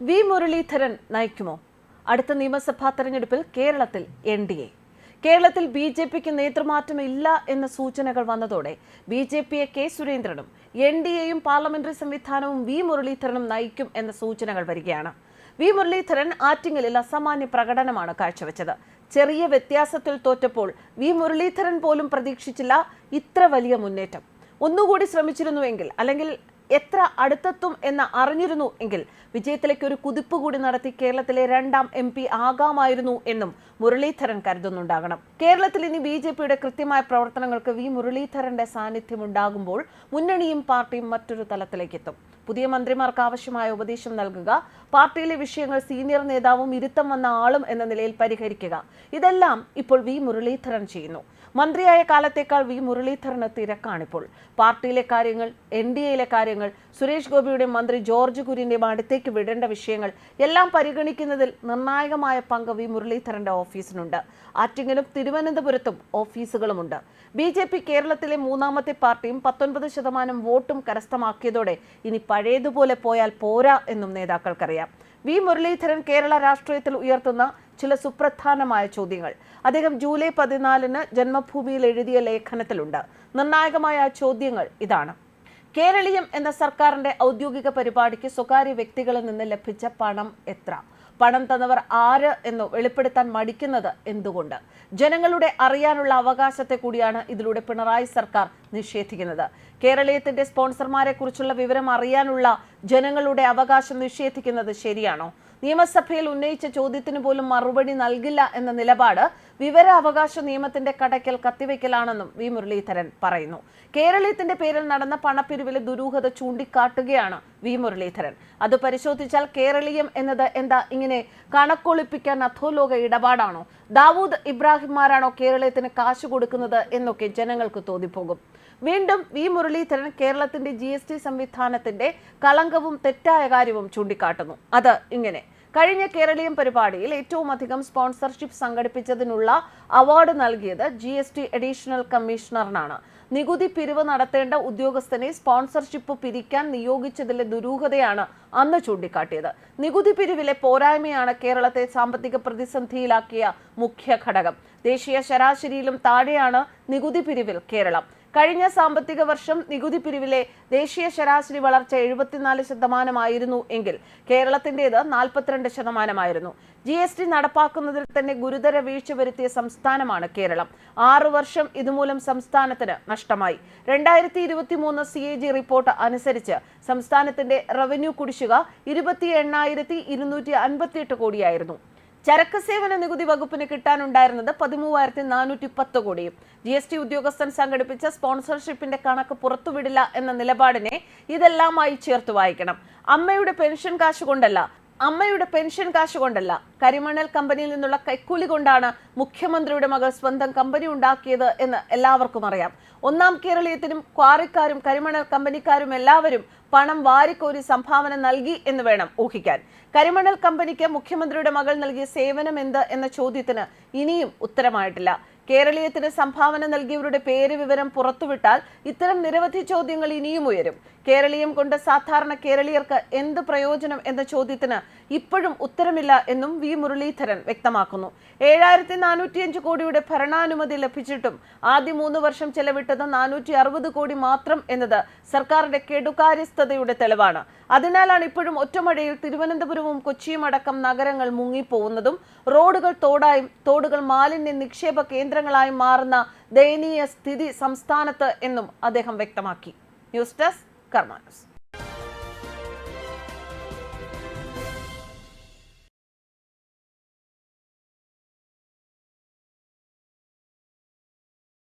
V Muraleedharan നയിക്കുമോ? അടുത്ത നിയമസഭാ തെരഞ്ഞെടുപ്പിൽ കേരളത്തിൽ എൻ ഡി എ. കേരളത്തിൽ ബി ജെ പിക്ക് നേതൃമാറ്റമില്ല എന്ന സൂചനകൾ വന്നതോടെ ബി ജെ പിയെ കെ സുരേന്ദ്രനും എൻ ഡി എയും പാർലമെന്ററി സംവിധാനവും വി മുരളീധരനും നയിക്കും എന്ന സൂചനകൾ വരികയാണ്. വി മുരളീധരൻ ആറ്റിങ്ങലിൽ അസാമാന്യ പ്രകടനമാണ് കാഴ്ചവെച്ചത്. ചെറിയ വ്യത്യാസത്തിൽ തോറ്റപ്പോൾ വി മുരളീധരൻ പോലും പ്രതീക്ഷിച്ചില്ല ഇത്ര വലിയ മുന്നേറ്റം. ഒന്നുകൂടി ശ്രമിച്ചിരുന്നുവെങ്കിൽ അല്ലെങ്കിൽ എത്ര അടുത്തെത്തും എന്ന് അറിഞ്ഞിരുന്നു എങ്കിൽ വിജയത്തിലേക്ക് ഒരു കുതിപ്പ് കൂടി നടത്തി കേരളത്തിലെ രണ്ടാം എം പി ആകാമായിരുന്നു എന്നും മുരളീധരൻ കരുതുന്നുണ്ടാകണം. കേരളത്തിൽ ഇനി ബി ജെ പിയുടെ കൃത്യമായ പ്രവർത്തനങ്ങൾക്ക് വി മുരളീധരന്റെ സാന്നിധ്യം ഉണ്ടാകുമ്പോൾ മുന്നണിയും പാർട്ടിയും മറ്റൊരു തലത്തിലേക്ക് എത്തും പുതിയ മന്ത്രിമാർക്ക് ആവശ്യമായ ഉപദേശം നൽകുക പാർട്ടിയിലെ വിഷയങ്ങൾ സീനിയർ നേതാവും ഇരുത്തം വന്ന ആളും എന്ന നിലയിൽ പരിഹരിക്കുക. ഇതെല്ലാം ഇപ്പോൾ വി മുരളീധരൻ ചെയ്യുന്നു. മന്ത്രിയായ കാലത്തേക്കാൾ വി മുരളീധരന് തിരക്കാണിപ്പോൾ. പാർട്ടിയിലെ കാര്യങ്ങൾ എൻ ഡി എയിലെ കാര്യങ്ങൾ സുരേഷ് ഗോപിയുടെ മന്ത്രി ജോർജ് കുര്യന്റെ അടുത്തേക്ക് വിടേണ്ട വിഷയങ്ങൾ എല്ലാം പരിഗണിക്കുന്നതിൽ നിർണായകമായ പങ്ക് വി മുരളീധരന്റെ ഓഫീസിനുണ്ട്. ആറ്റിങ്ങലും തിരുവനന്തപുരത്തും ഓഫീസുകളുമുണ്ട്. ബി ജെ പി കേരളത്തിലെ മൂന്നാമത്തെ പാർട്ടിയും പത്തൊൻപത് ശതമാനം വോട്ടും കരസ്ഥമാക്കിയതോടെ ഇനി പഴയതുപോലെ പോയാൽ പോരാ എന്നും നേതാക്കൾക്കറിയാം. വി. മുരളീധരൻ കേരള രാഷ്ട്രീയത്തിൽ ഉയർത്തുന്ന ചില സുപ്രധാനമായ ചോദ്യങ്ങൾ. അദ്ദേഹം ജൂലൈ പതിനാലിന് ജന്മഭൂമിയിൽ എഴുതിയ ലേഖനത്തിലുണ്ട്. നിർണായകമായ ചോദ്യങ്ങൾ ഇതാണ്. കേരളീയം എന്ന സർക്കാരിന്റെ ഔദ്യോഗിക പരിപാടിക്ക് സ്വകാര്യ വ്യക്തികളിൽ നിന്ന് ലഭിച്ച പണം എത്ര? പണം തന്നവർ ആര് എന്ന് വെളിപ്പെടുത്താൻ മടിക്കുന്നത് എന്തുകൊണ്ട്? ജനങ്ങളുടെ അറിയാനുള്ള അവകാശത്തെ കൂടിയാണ് ഇതിലൂടെ പിണറായി സർക്കാർ നിഷേധിക്കുന്നത്. കേരളീയത്തിന്റെ സ്പോൺസർമാരെ കുറിച്ചുള്ള വിവരം അറിയാനുള്ള ജനങ്ങളുടെ അവകാശം നിഷേധിക്കുന്നത് ശരിയാണോ? നിയമസഭയിൽ ഉന്നയിച്ച ചോദ്യത്തിന് പോലും മറുപടി നൽകില്ല എന്ന നിലപാട് വിവരാവകാശ നിയമത്തിന്റെ കടയ്ക്കൽ കത്തിവെക്കലാണെന്നും വി മുരളീധരൻ പറയുന്നു. കേരളീയത്തിന്റെ പേരിൽ നടന്ന പണപ്പിരിവിലെ ദുരൂഹത ചൂണ്ടിക്കാട്ടുകയാണ് വി മുരളീധരൻ. അത് പരിശോധിച്ചാൽ കേരളീയം എന്നത് എന്താ? ഇങ്ങനെ കണക്കൊളിപ്പിക്കാൻ അധോലോക ഇടപാടാണോ? ദാവൂദ് ഇബ്രാഹിംമാരാണോ കേരളത്തിന് കാശ് കൊടുക്കുന്നത് എന്നൊക്കെ ജനങ്ങൾക്ക് തോന്നിപ്പോകും. വീണ്ടും വി മുരളീധരൻ കേരളത്തിന്റെ ജി എസ് ടി സംവിധാനത്തിന്റെ കളങ്കവും തെറ്റായ കാര്യവും ചൂണ്ടിക്കാട്ടുന്നു. അത് ഇങ്ങനെ. കഴിഞ്ഞ കേരളീയം പരിപാടിയിൽ ഏറ്റവും അധികം സ്പോൺസർഷിപ്പ് സംഘടിപ്പിച്ചതിനുള്ള അവാർഡ് നൽകിയത് ജി അഡീഷണൽ കമ്മീഷണറിനാണ് നികുതി പിരിവ് നടത്തേണ്ട ഉദ്യോഗസ്ഥനെ സ്പോൺസർഷിപ്പ് പിരിക്കാൻ നിയോഗിച്ചതിലെ ദുരൂഹതയാണ് അന്ന് ചൂണ്ടിക്കാട്ടിയത്. നികുതി പിരിവിലെ പോരായ്മയാണ് കേരളത്തെ സാമ്പത്തിക പ്രതിസന്ധിയിലാക്കിയ മുഖ്യ ഘടകം. ദേശീയ ശരാശരിയിലും താഴെയാണ് നികുതി പിരിവിൽ കേരളം. കഴിഞ്ഞ സാമ്പത്തിക വർഷം നികുതി പിരിവിലെ ദേശീയ ശരാശരി വളർച്ച എഴുപത്തിനാല് ശതമാനമായിരുന്നു എങ്കിൽ കേരളത്തിന്റെത് നാൽപ്പത്തിരണ്ട് ശതമാനമായിരുന്നു. ജി എസ് ടി നടപ്പാക്കുന്നതിൽ തന്നെ ഗുരുതര വീഴ്ച വരുത്തിയ സംസ്ഥാനമാണ് കേരളം. ആറു വർഷം ഇതുമൂലം സംസ്ഥാനത്തിന് നഷ്ടമായി. രണ്ടായിരത്തി ഇരുപത്തി മൂന്ന് സി എ ജി റിപ്പോർട്ട് അനുസരിച്ച് സംസ്ഥാനത്തിന്റെ റവന്യൂ കുടിശ്ശിക ഇരുപത്തി എണ്ണായിരത്തി ഇരുന്നൂറ്റി അൻപത്തിയെട്ട് കോടിയായിരുന്നു. ചരക്ക് സേവന നികുതി വകുപ്പിന് കിട്ടാനുണ്ടായിരുന്നത് പതിമൂവായിരത്തി നാനൂറ്റി പത്ത് കോടിയും. ജി എസ് ടി ഉദ്യോഗസ്ഥൻ സംഘടിപ്പിച്ച സ്പോൺസർഷിപ്പിന്റെ കണക്ക് പുറത്തുവിടില്ല എന്ന നിലപാടിനെ ഇതെല്ലാമായി ചേർത്ത് വായിക്കണം. അമ്മയുടെ പെൻഷൻ കാശ് കൊണ്ടല്ല അമ്മയുടെ പെൻഷൻ കാശ് കൊണ്ടല്ല കരിമണൽ കമ്പനിയിൽ നിന്നുള്ള കൈക്കൂലി കൊണ്ടാണ് മുഖ്യമന്ത്രിയുടെ മകൾ സ്വന്തം കമ്പനി ഉണ്ടാക്കിയത് എന്ന് എല്ലാവർക്കും അറിയാം. ഒന്നാം കേരളീയത്തിനും ക്വാറിക്കാരും കരിമണൽ കമ്പനിക്കാരും എല്ലാവരും പണം വാരിക്കോരി സംഭാവന നൽകി എന്ന് വേണം ഊഹിക്കാൻ. കരിമണൽ കമ്പനിക്ക് മുഖ്യമന്ത്രിയുടെ മകൾ നൽകിയ സേവനം എന്ത് എന്ന ചോദ്യത്തിന് ഇനിയും ഉത്തരമായിട്ടില്ല. കേരളീയത്തിന് സംഭാവന നൽകിയവരുടെ പേര് വിവരം പുറത്തുവിട്ടാൽ ഇത്തരം നിരവധി ചോദ്യങ്ങൾ ഇനിയും ഉയരും. കേരളീയം കൊണ്ട് സാധാരണ കേരളീയർക്ക് എന്ത് പ്രയോജനം എന്ന ചോദ്യത്തിന് ഇപ്പോഴും ഉത്തരമില്ല എന്നും വി. മുരളീധരൻ വ്യക്തമാക്കുന്നു. ഏഴായിരത്തി നാനൂറ്റിയഞ്ച് കോടിയുടെ ഭരണാനുമതി ലഭിച്ചിട്ടും ആദ്യ മൂന്ന് വർഷം ചെലവിട്ടത് നാനൂറ്റി അറുപത് കോടി മാത്രം എന്നത് സർക്കാരിന്റെ കെടുകാര്യസ്ഥതയുടെ തെളിവാണ്. അതിനാലാണ് ഇപ്പോഴും ഒറ്റമഴയിൽ തിരുവനന്തപുരവും കൊച്ചിയും അടക്കം നഗരങ്ങൾ മുങ്ങിപ്പോകുന്നതും റോഡുകൾ തോടായും തോടുകൾ മാലിന്യ നിക്ഷേപ കേന്ദ്രങ്ങളായും മാറുന്ന ദയനീയ സ്ഥിതി സംസ്ഥാനത്ത് എന്നും അദ്ദേഹം വ്യക്തമാക്കി. News desk കർമാനസ്